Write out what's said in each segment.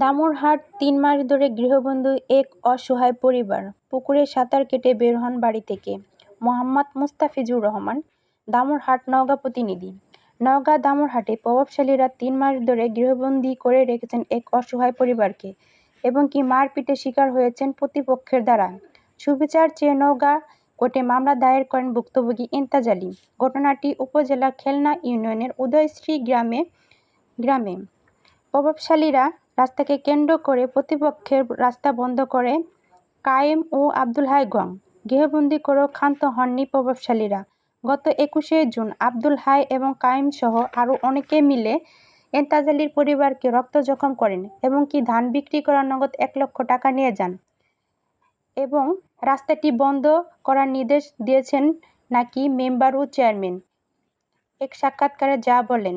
দামুরহাট তিন মাস ধরে গৃহবন্দী এক অসহায় পরিবার। পুকুরে সাঁতার কেটে বের হন বাড়ি থেকে। মোহাম্মদ মুস্তাফিজুর রহমান, দামুরহাট নওগাঁ প্রতিনিধি। নওগাঁ দামুরহাটে প্রভাবশালীরা তিন মাস ধরে গৃহবন্দী করে রেখেছেন এক অসহায় পরিবারকে এবং কি মারপিটে শিকার হয়েছেন প্রতিপক্ষের দ্বারা। সুবিচার চেয়ে নওগাঁ কোর্টে মামলা দায়ের করেন ভুক্তভোগী ইমতাজ আলী। ঘটনাটি উপজেলা খেলনা ইউনিয়নের উদয়শ্রী গ্রামে গ্রামে প্রভাবশালীরা রাস্তাকে কেন্দ্র করে প্রতিপক্ষের রাস্তা বন্ধ করে কায়েম ও আব্দুল হাই গং। গৃহবন্দী করেও ক্ষান্ত হননি প্রভাবশালীরা। গত একুশে জুন আব্দুল হাই এবং কায়েম সহ আরও অনেকে মিলে এন্তাজ আলীর পরিবারকে রক্ত জখম করেন এবং কি ধান বিক্রি করার নগদ এক লক্ষ টাকা নিয়ে যান এবং রাস্তাটি বন্ধ করার নির্দেশ দিয়েছেন নাকি মেম্বার ও চেয়ারম্যান। এক সাক্ষাৎকারে যা বলেন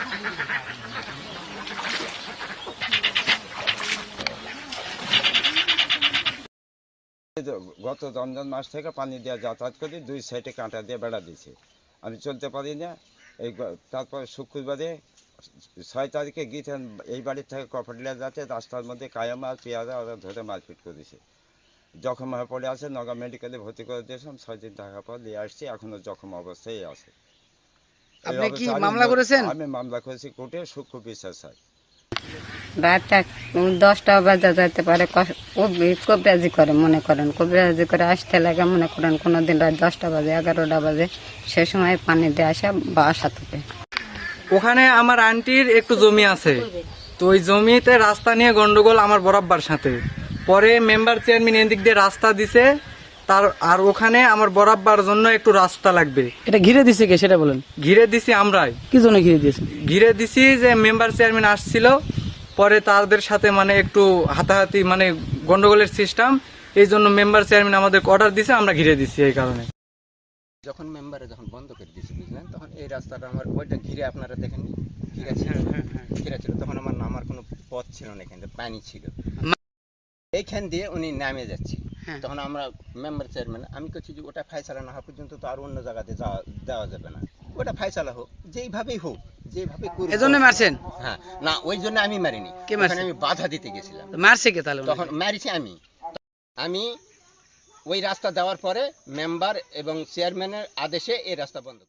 গত রমজান মাস থেকে পানি দিয়ে যাতায়াত করি দুই সাইডে কাঁটা দিয়ে বেড়া দিয়েছে। আমি চলতে পারি না। এই তারপর শুক্রবারে ছয় তারিখে গিয়েছেন এই বাড়ির থেকে কপাটিলা যাচ্ছে রাস্তার মধ্যে কায়ামা আর পেয়ারা ওরা ধরে মারপিট করেছে জখম হয়ে পড়ে আছে নগা মেডিকেলে ভর্তি করে দিয়েছিলাম ছয় দিন থাকার পর নিয়ে আসছি এখনও জখম অবস্থায় আছে। আপনি কি আমি মামলা করেছেন? আমি মামলা করেছি কোর্টে সূক্ষ্ম বিচার চাই রাত দশটা বাজে যেতে পারে কবিরাজি করে মনে করেন কবিরাজি করে আসতে লাগে মনে করেন কোনো দিন রাত দশটা বাজে এগারোটা বাজে সে সময় পানি দিয়ে আসে বাসা থেকে। ওখানে আমার আন্টির একটু জমি আছে। তো ওই জমিতে রাস্তা নিয়ে গন্ডগোল আমার বরাব্বার সাথে। পরে মেম্বার চেয়ারম্যান এদিক দিয়ে রাস্তা দিছে তার আর ওখানে আমার বরাব্বার জন্য একটু রাস্তা লাগবে। এটা ঘিরে দিছে কে সেটা বলেন। ঘিরে দিছি আমরাই। কি জন্য ঘিরে দিয়েছি? ঘিরে দিছি যে মেম্বার চেয়ারম্যান আসছিল পরে তাদের সাথে মানে একটু হাতাহাতি মানে গন্ডগোলের সিস্টেম এই জন্য মেম্বার চেয়ারম্যান আমাদের অর্ডার দিছে আমরা ঘিরে দিছি এই কারণে। যখন মেম্বারে যখন বন্ধ করে দিয়েছে বুঝলেন? তখন এই রাস্তাটা আমার ওইটা ঘিরে আপনারা দেখেননি? ঘিরে ছিল? ঘিরে ছিল। তখন আমার নামার কোনো পথ ছিল না এখানে পানি ছিল। এইখান দিয়ে উনি নামে যাচ্ছে। তখন আমরা মেম্বার চেয়ারম্যান আমি করছি যে ওটা ফাইসালা না হওয়া পর্যন্ত তো আর অন্য জায়গাতে যাওয়া দেওয়া যাবে না। ওটা ফাইসালা হোক যেইভাবেই হোক। এজন্য মারছেন? হ্যাঁ। না ওই জন্য আমি মারিনি। কে মারছে? আমি বাধা দিতে গেছিলাম। মারছে কে তাহলে তখন মারিছি আমি। আমি ওই রাস্তা দেওয়ার পরে মেম্বার এবং চেয়ারম্যানের আদেশে এই রাস্তা বন্ধ